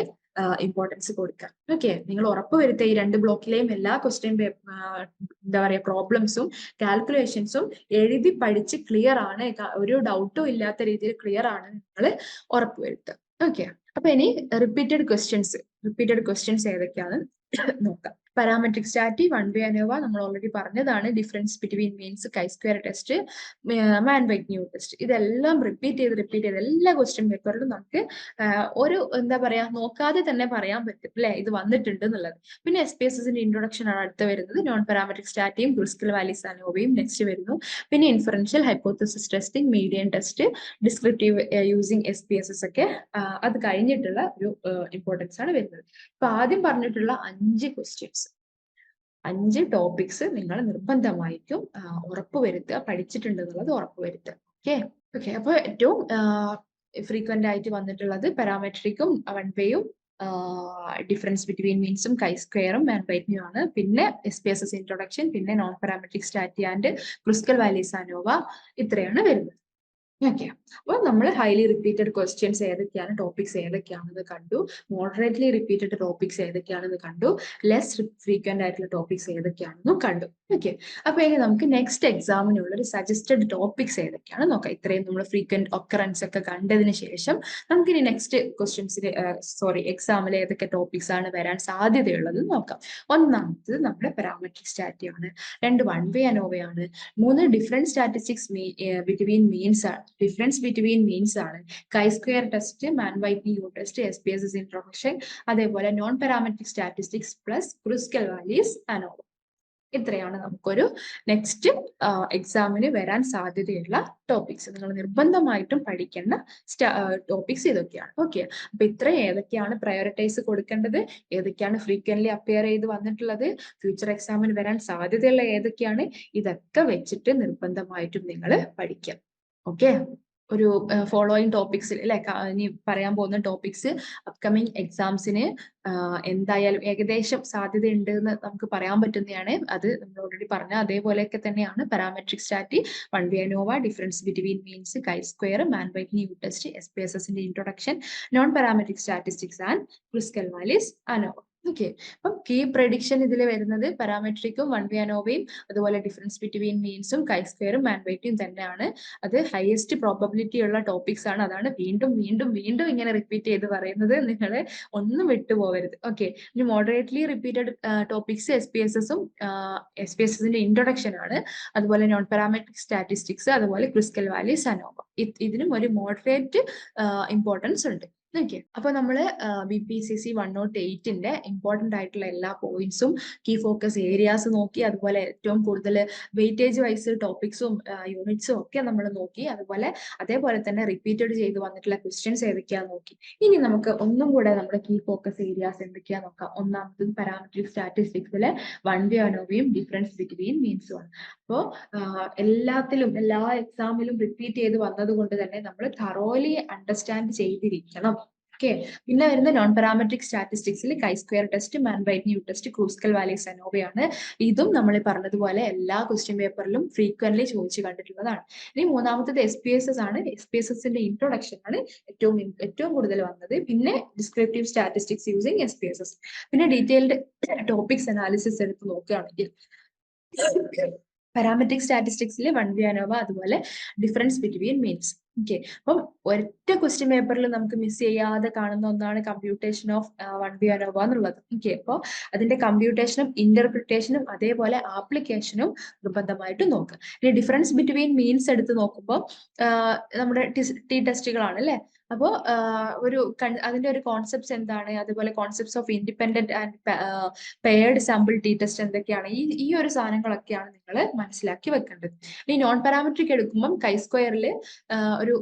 ഇമ്പോർട്ടൻസ് കൊടുക്കുക ഓക്കെ നിങ്ങൾ ഉറപ്പ് വരുത്തുക ഈ രണ്ട് ബ്ലോക്കിലെയും എല്ലാ ക്വസ്റ്റ്യൻ എന്താ പറയുക പ്രോബ്ലംസും കാൽക്കുലേഷൻസും എഴുതി പഠിച്ച് ക്ലിയർ ആണ്. ഒരു ഡൗട്ടും ഇല്ലാത്ത രീതിയിൽ ക്ലിയർ ആണ് നിങ്ങൾ ഉറപ്പ് വരുത്തുക. ഓക്കെ അപ്പൊ ഇനി റിപ്പീറ്റഡ് ക്വസ്റ്റ്യൻസ് റിപ്പീറ്റഡ് ക്വസ്റ്റ്യൻസ് ഏതൊക്കെയാണ് നോക്കാം. Parametric stat one way ANOVA നമ്മൾ ഓൾറെഡി പറഞ്ഞതാണ് difference between means chi square test Mann Whitney test ഇതെല്ലാം റിപ്പീറ്റ് ചെയ്ത് റിപ്പീറ്റ് ചെയ്ത് എല്ലാ ക്വസ്റ്റ്യൻ പേപ്പറിലും നമുക്ക് ഒരു എന്താ പറയാ നോക്കാതെ തന്നെ പറയാൻ പറ്റും അല്ലെ? ഇത് വന്നിട്ടുണ്ട് എന്നുള്ളത്. പിന്നെ എസ് പി എസ് എസിന്റെ ഇൻട്രൊഡക്ഷൻ ആണ് അടുത്ത് വരുന്നത്. നോൺ പാരാമെട്രിക് സ്റ്റാറ്റിയും ക്രിസ്കൽ വാലിസ് അനോവയും നെക്സ്റ്റ് വരുന്നു. പിന്നെ inferential hypothesis testing median test descriptive using S P S S ഒക്കെ അത് കഴിഞ്ഞിട്ടുള്ള ഒരു ഇമ്പോർട്ടൻസ് ആണ് വരുന്നത്. ഇപ്പൊ ആദ്യം പറഞ്ഞിട്ടുള്ള അഞ്ച് ക്വസ്റ്റ്യൻസ് അഞ്ച് ടോപ്പിക്സ് നിങ്ങൾ നിർബന്ധമായിട്ടും ആഹ് ഉറപ്പുവരുത്തുക പഠിച്ചിട്ടുണ്ട് എന്നുള്ളത് ഉറപ്പുവരുത്തുക. ഓക്കെ ഓക്കെ അപ്പൊ ഏറ്റവും ഫ്രീക്വന്റ് ആയിട്ട് വന്നിട്ടുള്ളത് പാരാമെട്രിക്കും വൺ വേയും ഡിഫറൻസ് ബിറ്റ്വീൻ മീൻസും കൈ സ്ക്വയറും ആൻഡ് ബൈറ്റ്ന്യൂ ആണ്. പിന്നെ S P S S introduction പിന്നെ non parametric സ്റ്റാറ്റി and Kruskal Wallis ANOVA ഇത്രയാണ് വരുന്നത്. ഓക്കെ അപ്പോൾ നമ്മൾ ഹൈലി റിപ്പീറ്റഡ് ക്വസ്റ്റ്യൻസ് ഏതൊക്കെയാണ് ടോപ്പിക്സ് ഏതൊക്കെയാണെന്ന് കണ്ടു. മോഡറേറ്റ്ലി റിപ്പീറ്റഡ് ടോപ്പിക്സ് ഏതൊക്കെയാണെന്ന് കണ്ടു. ലെസ് ഫ്രീക്വന്റ് ആയിട്ടുള്ള ടോപ്പിക്സ് ഏതൊക്കെയാണെന്നും കണ്ടു. ഓക്കെ അപ്പൊ ഇനി നമുക്ക് നെക്സ്റ്റ് എക്സാമിനുള്ള ഒരു സജസ്റ്റഡ് ടോപ്പിക്സ് ഏതൊക്കെയാണ് നോക്കാം. ഇത്രയും നമ്മൾ ഫ്രീക്വന്റ് ഒക്കറൻസ് ഒക്കെ കണ്ടതിന് ശേഷം നമുക്ക് ഇനി നെക്സ്റ്റ് ക്വസ്റ്റ്യൻസിൽ സോറി എക്സാമിൽ ഏതൊക്കെ ടോപ്പിക്സ് ആണ് വരാൻ സാധ്യതയുള്ളത് നോക്കാം. ഒന്നാമത്തത് നമ്മുടെ പരാമെട്രിക് സ്റ്റാറ്റി ആണ്. രണ്ട് വൺ വേ അനോവയാണ് മൂന്ന് ഡിഫറെന്റ് സ്റ്റാറ്റിസ്റ്റിക്സ് ബിറ്റ്വീൻ മീൻസ് ആണ്. ഡിഫറൻസ് ബിറ്റ്വീൻ മീൻസ് ആണ്. Chi square test Mann Y P U test S P S S introduction അതേപോലെ non parametric statistics plus Kruskal Wallis ANOVA ഇത്രയാണ് നമുക്കൊരു നെക്സ്റ്റ് എക്സാമിന് വരാൻ സാധ്യതയുള്ള ടോപ്പിക്സ് നിങ്ങൾ നിർബന്ധമായിട്ടും പഠിക്കേണ്ട ടോപ്പിക്സ് ഇതൊക്കെയാണ്. ഓക്കെ അപ്പൊ ഇത്ര ഏതൊക്കെയാണ് പ്രയോറിറ്റൈസ് കൊടുക്കേണ്ടത്? ഏതൊക്കെയാണ് ഫ്രീക്വൻലി അപ്പിയർ ചെയ്ത് വന്നിട്ടുള്ളത്? ഫ്യൂച്ചർ എക്സാമിന് വരാൻ സാധ്യതയുള്ള ഏതൊക്കെയാണ്? ഇതൊക്കെ വെച്ചിട്ട് നിർബന്ധമായിട്ടും നിങ്ങൾ പഠിക്കാം ഓക്കെ ഒരു ഫോളോയിങ് ടോപ്പിക്സിൽ അല്ലെ ഇനി പറയാൻ പോകുന്ന ടോപ്പിക്സ് അപ്കമിങ് എക്സാംസിന് എന്തായാലും ഏകദേശം സാധ്യതയുണ്ട് എന്ന് നമുക്ക് പറയാൻ പറ്റുന്നതാണ്. അത് നമ്മൾ ഓൾറെഡി പറഞ്ഞ അതേപോലെയൊക്കെ തന്നെയാണ്. Parametric stat one way ANOVA difference between means chi square Mann Whitney test S P S എസിന്റെ introduction non parametric statistics and Kruskal Wallis ANOVA okay അപ്പം കീ പ്രഡിക്ഷൻ ഇതിൽ വരുന്നത് പാരാമെട്രിക്കും വൺ വി അനോവയും അതുപോലെ ഡിഫറൻസ് ബിറ്റ്വീൻ മീൻസും chi സ്ക്വയറും തന്നെയാണ്. അത് highest probability ഉള്ള ടോപ്പിക്സ് ആണ്. അതാണ് വീണ്ടും വീണ്ടും വീണ്ടും ഇങ്ങനെ റിപ്പീറ്റ് ചെയ്ത് പറയുന്നത്. നിങ്ങൾ ഒന്നും വിട്ടുപോകരുത് ഓക്കെ ഇനി moderately repeated topics S P S എസും എസ് പി എസ് എസിന്റെ ഇൻട്രൊഡക്ഷൻ ആണ്. അതുപോലെ നോൺ പാരാമെട്രിക് സ്റ്റാറ്റിസ്റ്റിക്സ് അതുപോലെ ക്രിസ്കൽ വാലി സനോവ ഇതിനും ഒരു മോഡറേറ്റ് ഇമ്പോർട്ടൻസ് ഉണ്ട്. ഓക്കെ അപ്പൊ നമ്മൾ B P C C one nought എയ്റ്റിന്റെ important ആയിട്ടുള്ള എല്ലാ പോയിന്റ്സും കീ ഫോക്കസ് ഏരിയാസ് നോക്കി അതുപോലെ ഏറ്റവും കൂടുതൽ വെയിറ്റേജ് വൈസ് ടോപ്പിക്സും യൂണിറ്റ്സും ഒക്കെ നമ്മൾ നോക്കി അതുപോലെ അതേപോലെ തന്നെ റിപ്പീറ്റഡ് ചെയ്ത് വന്നിട്ടുള്ള ക്വസ്റ്റ്യൻസ് ഏതൊക്കെയാ നോക്കി. ഇനി നമുക്ക് ഒന്നും കൂടെ നമ്മുടെ കീ ഫോക്കസ് ഏരിയാസ് എന്തൊക്കെയാ നോക്കാം. ഒന്നാമത്തത് പാരാമെട്രിക് സ്റ്റാറ്റിസ്റ്റിക്സിലെ വൺ വേ അനോവിയും ഡിഫറൻസ് ബിറ്റ്വീൻ മീൻസും ആണ് അപ്പോൾ എല്ലാത്തിലും എല്ലാ എക്സാമിലും റിപ്പീറ്റ് ചെയ്ത് വന്നത് കൊണ്ട് തന്നെ നമ്മൾ തറോലി അണ്ടർസ്റ്റാൻഡ് ചെയ്തിരിക്കണം. ഓക്കെ. പിന്നെ വരുന്ന non parametric സ്റ്റാറ്റിസ്റ്റിക്സിൽ chi square test Mann Whitney test Kruskal Wallis സനോവയാണ് ഇതും നമ്മൾ പറഞ്ഞതുപോലെ എല്ലാ ക്വസ്റ്റ്യൻ പേപ്പറിലും ഫ്രീക്വന്റ്ലി ചോദിച്ചു കണ്ടിട്ടുള്ളതാണ്. ഇനി മൂന്നാമത്തത് എസ് പി എസ് എസ് ആണ്. എസ് പി എസ് എസിന്റെ ഇൻട്രൊഡക്ഷൻ ആണ് ഏറ്റവും ഏറ്റവും കൂടുതൽ വന്നത്. പിന്നെ descriptive statistics using S P S S പിന്നെ ഡീറ്റെയിൽഡ് ടോപ്പിക്സ് അനാലിസിസ് എടുത്ത് നോക്കുകയാണെങ്കിൽ പാരാമെട്രിക് സ്റ്റാറ്റിസ്റ്റിക്സിൽ വൺ വ്യാനോവ അതുപോലെ ഡിഫറൻസ് ബിറ്റ്വീൻ മീൻസ് ഓക്കെ അപ്പം ഒറ്റ ക്വസ്റ്റ്യൻ പേപ്പറിൽ നമുക്ക് മിസ് ചെയ്യാതെ കാണുന്ന ഒന്നാണ് computation of one way ANOVA എന്നുള്ളത് ഓക്കെ അപ്പോൾ അതിന്റെ കമ്പ്യൂട്ടേഷനും ഇന്റർപ്രിട്ടേഷനും അതേപോലെ ആപ്ലിക്കേഷനും നിർബന്ധമായിട്ട് നോക്കുക. ഇനി ഡിഫറൻസ് ബിറ്റ്വീൻ മീൻസ് എടുത്ത് നോക്കുമ്പോൾ നമ്മുടെ ടി ടെസ്റ്റുകളാണ് അല്ലെ? അപ്പോ ഒരു അതിന്റെ ഒരു കോൺസെപ്റ്റ്സ് എന്താണ്? അതുപോലെ concepts of independent and paired sample T test എന്തൊക്കെയാണ്? ഈ ഈ ഒരു സാധനങ്ങളൊക്കെയാണ് നിങ്ങൾ മനസ്സിലാക്കി വെക്കേണ്ടത്. ഈ നോൺ പാരാമെട്രിക് എടുക്കുമ്പം കൈ സ്ക്വയറിൽ ഒരു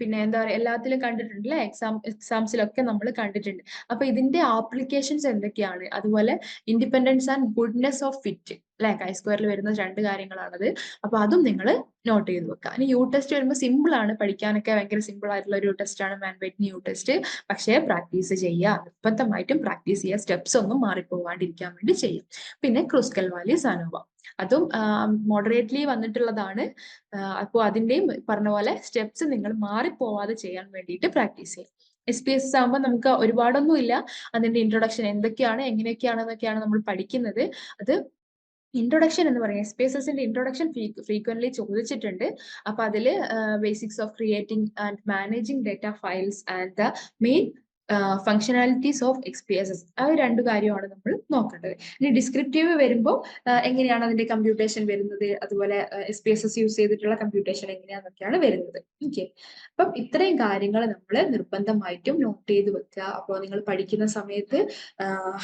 പിന്നെ എന്താ പറയുക എല്ലാത്തിലും കണ്ടിട്ടുണ്ട് അല്ലെ എക്സാം എക്സാംസിലൊക്കെ നമ്മൾ കണ്ടിട്ടുണ്ട്. അപ്പൊ ഇതിന്റെ ആപ്ലിക്കേഷൻസ് എന്തൊക്കെയാണ്? അതുപോലെ independence and goodness of fit അല്ലെ? കൈ സ്ക്വയറിൽ വരുന്ന രണ്ട് കാര്യങ്ങളാണത്. അപ്പൊ അതും നിങ്ങൾ നോട്ട് ചെയ്ത് വെക്കുക. ഇനി യു ടെസ്റ്റ് വരുമ്പോൾ സിമ്പിൾ ആണ്. പഠിക്കാനൊക്കെ ഭയങ്കര സിമ്പിൾ ആയിട്ടുള്ള ഒരു ടെസ്റ്റ് ആണ്. മാൻ മാൻവൈറ്റിന് യു ടെസ്റ്റ് പക്ഷേ പ്രാക്ടീസ് ചെയ്യുക നിർബന്ധമായിട്ടും പ്രാക്ടീസ് ചെയ്യുക സ്റ്റെപ്സ് ഒന്നും മാറിപ്പോവാണ്ടിരിക്കാൻ വേണ്ടി ചെയ്യും. പിന്നെ ക്രിസ്കൽ വാലി സനോവ അതും മോഡറേറ്റ്ലി വന്നിട്ടുള്ളതാണ്. അപ്പോൾ അതിന്റെയും പറഞ്ഞ പോലെ സ്റ്റെപ്സ് നിങ്ങൾ മാറിപ്പോവാതെ ചെയ്യാൻ വേണ്ടിയിട്ട് പ്രാക്ടീസ് ചെയ്യും. എസ് പി എസ് ആകുമ്പോൾ നമുക്ക് ഒരുപാടൊന്നും ഇല്ല. അതിന്റെ ഇൻട്രൊഡക്ഷൻ എന്തൊക്കെയാണ് എങ്ങനെയൊക്കെയാണ് എന്നൊക്കെയാണ് നമ്മൾ പഠിക്കുന്നത്. അത് ഇൻട്രൊഡക്ഷൻ എന്ന് പറയാം. എസ് പി എസ് എസിന്റെ ഇൻട്രൊഡക്ഷൻ ഫ്രീക്വന്റ്ലി ചോദിച്ചിട്ടുണ്ട്. അപ്പൊ അതിൽ basics of creating and managing data files and the main functionalities of experiences ആ രണ്ട് കാര്യമാണ് നമ്മൾ നോക്കേണ്ടത്. ഇനി ഡിസ്ക്രിപ്റ്റീവ് വരുമ്പോൾ എങ്ങനെയാണ് അതിന്റെ കമ്പ്യൂട്ടേഷൻ വരുന്നത്? അതുപോലെ S P S S use ചെയ്തിട്ടുള്ള കമ്പ്യൂട്ടേഷൻ എങ്ങനെയാണെന്നൊക്കെയാണ് വരുന്നത്. ഓക്കെ അപ്പം ഇത്രയും കാര്യങ്ങൾ നമ്മൾ നിർബന്ധമായിട്ടും നോട്ട് ചെയ്ത് വെക്കുക. അപ്പോൾ നിങ്ങൾ പഠിക്കുന്ന സമയത്ത്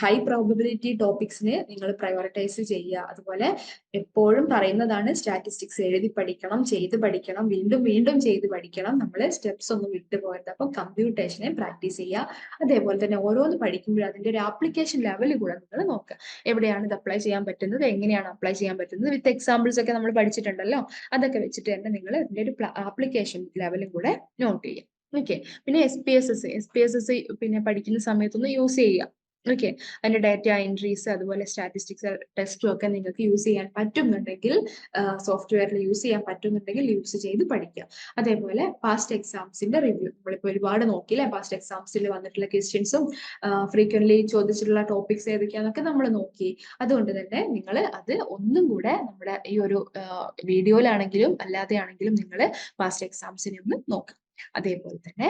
ഹൈ പ്രോബിലിറ്റി ടോപ്പിക്സിന് നിങ്ങൾ പ്രയോറിറ്റൈസ് ചെയ്യുക. അതുപോലെ എപ്പോഴും പറയുന്നതാണ് സ്റ്റാറ്റിസ്റ്റിക്സ് എഴുതി പഠിക്കണം ചെയ്ത് പഠിക്കണം വീണ്ടും വീണ്ടും ചെയ്ത് പഠിക്കണം. നമ്മൾ സ്റ്റെപ്സ് ഒന്നും വിട്ടുപോകരുത്. അപ്പം കമ്പ്യൂട്ടേഷനെ പ്രാക്ടീസ് ചെയ്യുക. അതേപോലെ തന്നെ ഓരോന്ന് പഠിക്കുമ്പോഴും അതിന്റെ ഒരു ആപ്ലിക്കേഷൻ ലെവൽ കൂടെ നിങ്ങൾ നോക്കുക എവിടെയാണ് ഇത് അപ്ലൈ ചെയ്യാൻ പറ്റുന്നത്? എങ്ങനെയാണ് അപ്ലൈ ചെയ്യാൻ പറ്റുന്നത്? വിത്ത് എക്സാമ്പിൾസ് ഒക്കെ നമ്മൾ പഠിച്ചിട്ടുണ്ടല്ലോ? അതൊക്കെ വെച്ചിട്ട് തന്നെ നിങ്ങൾ ഇതിന്റെ ഒരു ആപ്ലിക്കേഷൻ ലെവലും കൂടെ നോട്ട് ചെയ്യുക ഓക്കെ പിന്നെ S P S S S P S S പിന്നെ പഠിക്കുന്ന സമയത്തൊന്ന് യൂസ് ചെയ്യുക. ഓക്കെ അതിന്റെ ഡാറ്റ എൻട്രീസ് അതുപോലെ സ്റ്റാറ്റിസ്റ്റിക്സ് ടെസ്റ്റും ഒക്കെ നിങ്ങൾക്ക് യൂസ് ചെയ്യാൻ പറ്റുന്നുണ്ടെങ്കിൽ സോഫ്റ്റ്വെയറിൽ യൂസ് ചെയ്യാൻ പറ്റുന്നുണ്ടെങ്കിൽ യൂസ് ചെയ്ത് പഠിക്കുക. അതേപോലെ പാസ്റ്റ് എക്സാംസിന്റെ റിവ്യൂ നമ്മളിപ്പോൾ ഒരുപാട് നോക്കിയില്ലേ? പാസ്റ്റ് എക്സാംസിൽ വന്നിട്ടുള്ള ക്വസ്റ്റ്യൻസും ഫ്രീക്വന്റ്ലി ചോദിച്ചിട്ടുള്ള ടോപ്പിക്സ് ഏതൊക്കെയാന്നൊക്കെ നമ്മൾ നോക്കി. അതുകൊണ്ട് തന്നെ നിങ്ങൾ അത് ഒന്നും കൂടെ നമ്മുടെ ഈ ഒരു വീഡിയോയിലാണെങ്കിലും അല്ലാതെ ആണെങ്കിലും നിങ്ങൾ പാസ്റ്റ് എക്സാംസിനെ ഒന്ന് നോക്കുക. അതേപോലെ തന്നെ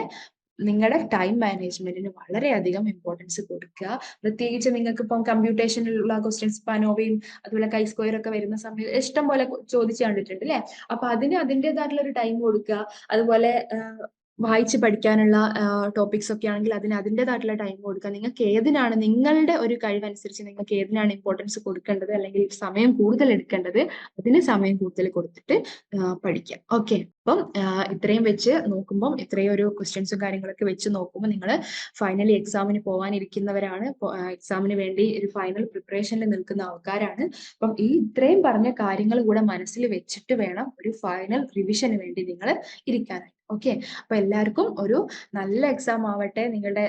നിങ്ങളുടെ ടൈം മാനേജ്മെന്റിന് വളരെയധികം ഇമ്പോർട്ടൻസ് കൊടുക്കുക. പ്രത്യേകിച്ച് നിങ്ങൾക്ക് ഇപ്പം കമ്പ്യൂട്ടേഷനിലുള്ള ക്വസ്റ്റ്യൻസ് പാനോവയും അതുപോലെ കൈ സ്ക്വയർ ഒക്കെ വരുന്ന സമയത്ത് ഇഷ്ടം പോലെ ചോദിച്ചു കണ്ടിട്ടുണ്ട് അല്ലെ അപ്പൊ അതിന് അതിന്റെതായിട്ടുള്ള ഒരു ടൈം കൊടുക്കുക. അതുപോലെ വായിച്ച് പഠിക്കാനുള്ള ടോപ്പിക്സ് ഒക്കെ ആണെങ്കിൽ അതിന് അതിന്റെതായിട്ടുള്ള ടൈം കൊടുക്കുക. നിങ്ങൾക്ക് ഏതിനാണ് നിങ്ങളുടെ ഒരു കഴിവ് അനുസരിച്ച് നിങ്ങൾക്ക് ഏതിനാണ് ഇമ്പോർട്ടൻസ് കൊടുക്കേണ്ടത്? അല്ലെങ്കിൽ സമയം കൂടുതൽ എടുക്കേണ്ടത്? അതിന് സമയം കൂടുതൽ കൊടുത്തിട്ട് പഠിക്കാം ഓക്കെ അപ്പം ഇത്രയും വെച്ച് നോക്കുമ്പം ഇത്രയും ഒരു ക്വസ്റ്റ്യൻസും കാര്യങ്ങളൊക്കെ വെച്ച് നോക്കുമ്പോൾ നിങ്ങൾ ഫൈനലി എക്സാമിന് പോകാനിരിക്കുന്നവരാണ് എക്സാമിന് വേണ്ടി ഒരു ഫൈനൽ പ്രിപ്പറേഷനിൽ നിൽക്കുന്ന ആൾക്കാരാണ്. അപ്പം ഈ ഇത്രയും പറഞ്ഞ കാര്യങ്ങൾ കൂടെ മനസ്സിൽ വെച്ചിട്ട് വേണം ഒരു ഫൈനൽ റിവിഷന് വേണ്ടി നിങ്ങൾ ഇരിക്കാനായിട്ട്. ഓക്കെ അപ്പൊ എല്ലാവർക്കും ഒരു നല്ല എക്സാം ആവട്ടെ. നിങ്ങളുടെ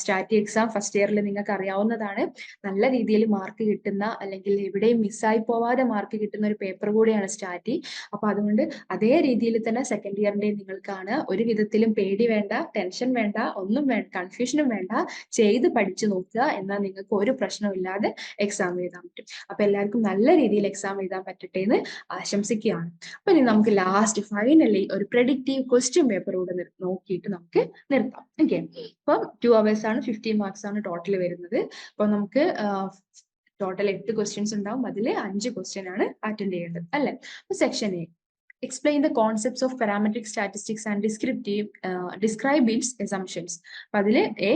സ്റ്റാറ്റി എക്സാം ഫസ്റ്റ് ഇയറിൽ നിങ്ങൾക്ക് അറിയാവുന്നതാണ്. നല്ല രീതിയിൽ മാർക്ക് കിട്ടുന്ന അല്ലെങ്കിൽ എവിടെയും മിസ്സായി പോവാതെ മാർക്ക് കിട്ടുന്ന ഒരു പേപ്പർ കൂടിയാണ് സ്റ്റാറ്റി അപ്പൊ അതുകൊണ്ട് അതേ രീതിയിൽ തന്നെ സെക്കൻഡ് ഇയറിന്റെ നിങ്ങൾക്കാണ് ഒരു വിധത്തിലും പേടി വേണ്ട ടെൻഷൻ വേണ്ട ഒന്നും വേണ്ട കൺഫ്യൂഷനും വേണ്ട. ചെയ്ത് പഠിച്ചു നോക്കുക എന്നാൽ നിങ്ങൾക്ക് ഒരു പ്രശ്നമില്ലാതെ എക്സാം എഴുതാൻ പറ്റും. അപ്പൊ എല്ലാവർക്കും നല്ല രീതിയിൽ എക്സാം എഴുതാൻ പറ്റട്ടെ എന്ന് ആശംസിക്കുകയാണ്. അപ്പൊ ഇനി നമുക്ക് ലാസ്റ്റ് ഫൈനലി ഒരു പ്രഡിക്റ്റീവ് ഈ ക്വസ്റ്റ്യൻ പേപ്പർ കൂടെ നോക്കിയിട്ട് നമുക്ക് നിർത്താം. ഓക്കെ അപ്പം ടു അവേഴ്സ് ആണ് ഫിഫ്റ്റീൻ മാർക്സ് ആണ് ടോട്ടൽ വരുന്നത്. അപ്പൊ നമുക്ക് ടോട്ടൽ എട്ട് ക്വസ്റ്റ്യൻസ് ഉണ്ടാവും. അതിൽ അഞ്ച് ക്വസ്റ്റ്യൻ ആണ് അറ്റൻഡ് ചെയ്യേണ്ടത്. അല്ലെ? അപ്പൊ section A explain the concepts of parametric statistics and descriptive describe its assumptions അപ്പൊ അതിൽ A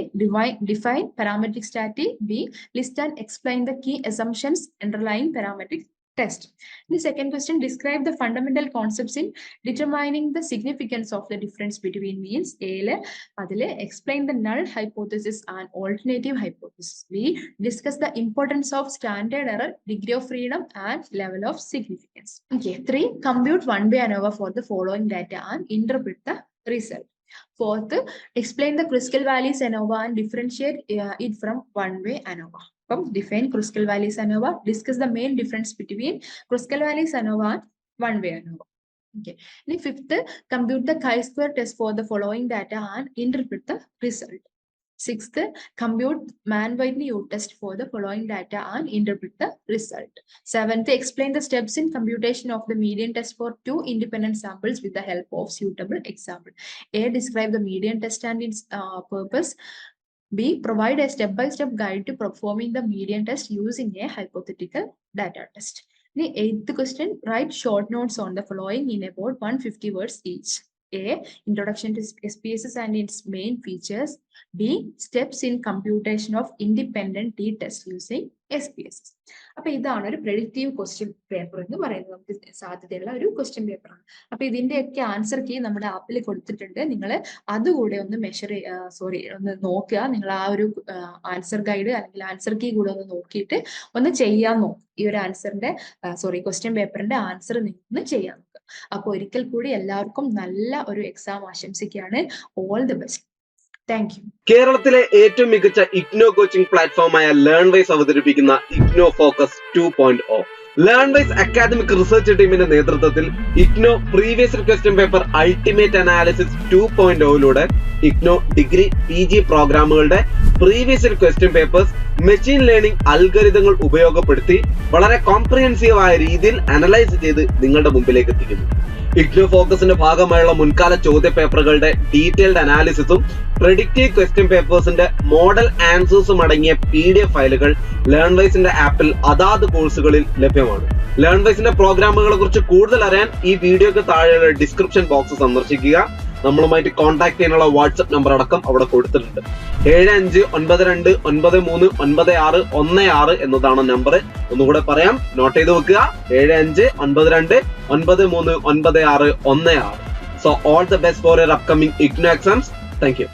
define parametric stat B list and explain the key assumptions underline parametric test. The second question, describe the fundamental concepts in determining the significance of the difference between means. A, explain the null hypothesis and alternative hypothesis. B, discuss the importance of standard error, degree of freedom, and level of significance. Okay, three, compute one-way ANOVA for the following data and interpret the result. Fourth, explain the critical values ANOVA and differentiate uh, it from one-way ANOVA from define Kruskal Valley ANOVA, discuss the main difference between Kruskal Valley ANOVA and one-way ANOVA. Okay. And fifth, compute the chi-square test for the following data and interpret the result. Sixth, compute man-widely U test for the following data and interpret the result. Seventh, explain the steps in computation of the median test for two independent samples with the help of suitable example. A, describe the median test and its uh, purpose. B, provide a step-by-step guide to performing the median test using a hypothetical data test. The eighth question, write short notes on the following in about 150 words each. A. Introduction to SPSS and its main features. B. Steps in computation of independent t-test using SPSS. അപ്പൊ ഇതാണ് ഒരു predictive question paper എന്ന് പറയുന്നത് നമുക്ക് സാധ്യതയുള്ള ഒരു question പേപ്പറാണ് അപ്പൊ ഇതിന്റെയൊക്കെ ആൻസർ കീ നമ്മുടെ ആപ്പിൽ കൊടുത്തിട്ടുണ്ട് നിങ്ങൾ അതുകൂടെ ഒന്ന് മെഷർ സോറി ഒന്ന് നോക്കുക നിങ്ങൾ ആ ഒരു ആൻസർ ഗൈഡ് അല്ലെങ്കിൽ ആൻസർ കീ കൂടെ ഒന്ന് നോക്കിയിട്ട് ഒന്ന് ചെയ്യാൻ നോക്കും ഈ ഒരു ആൻസറിന്റെ സോറി ക്വസ്റ്റ്യൻ പേപ്പറിന്റെ ആൻസർ നിങ്ങൾ ചെയ്യാൻ നോക്കുക അപ്പൊ ഒരിക്കൽ കൂടി എല്ലാവർക്കും നല്ല ഒരു എക്സാം ആശംസിക്കുകയാണ്. All the best thank you കേരളത്തിലെ ഏറ്റവും മികച്ച ഇഗ്നോ കോച്ചിംഗ് പ്ലാറ്റ്ഫോമായ ലേൺ വൈസ് അവതരിപ്പിക്കുന്ന IGNOU focus two point O Learnwise academic research ടീമിന്റെ നേതൃത്വത്തിൽ IGNOU previous question paper ultimate analysis two point ഒയിലൂടെ IGNOU degree P G പ്രോഗ്രാമുകളുടെ previous question papers machine learning അൽഗരിതങ്ങൾ ഉപയോഗപ്പെടുത്തി വളരെ കോംപ്രിഹെൻസീവ് ആയ രീതിയിൽ അനലൈസ് ചെയ്ത് നിങ്ങളുടെ മുമ്പിലേക്ക് എത്തിക്കുന്നു. ഇഗ്നോ ഫോക്കസിന്റെ ഭാഗമായുള്ള മുൻകാല ചോദ്യ പേപ്പറുകളുടെ ഡീറ്റെയിൽഡ് അനാലിസിസും പ്രഡിക്റ്റീവ് ക്വസ്റ്റ്യൻ പേപ്പേഴ്സിന്റെ മോഡൽ ആൻസേഴ്സും അടങ്ങിയ പി ഡി എഫ് ഫയലുകൾ ലേൺവൈസിന്റെ ആപ്പിൽ അതാത് കോഴ്സുകളിൽ ലഭ്യമാണ്. ലേൺവൈസിന്റെ പ്രോഗ്രാമുകളെ കുറിച്ച് കൂടുതൽ അറിയാൻ ഈ വീഡിയോക്ക് താഴെയുള്ള ഡിസ്ക്രിപ്ഷൻ ബോക്സ് സന്ദർശിക്കുക. നമ്മളുമായിട്ട് കോൺടാക്ട് ചെയ്യാനുള്ള വാട്സ്ആപ്പ് നമ്പർ അടക്കം അവിടെ കൊടുത്തിട്ടുണ്ട്. ഏഴ് അഞ്ച് ഒൻപത് രണ്ട് ഒൻപത് മൂന്ന് ഒൻപത് ആറ് ഒന്ന് ആറ് എന്നതാണ് നമ്പർ ഒന്നുകൂടെ പറയാം. നോട്ട് ചെയ്ത് വെക്കുക. ഏഴ് അഞ്ച് ഒൻപത് രണ്ട് ഒൻപത് മൂന്ന് ഒൻപത് ആറ് ഒന്ന് ആറ്. So all the best for your upcoming IGNOU exams thank you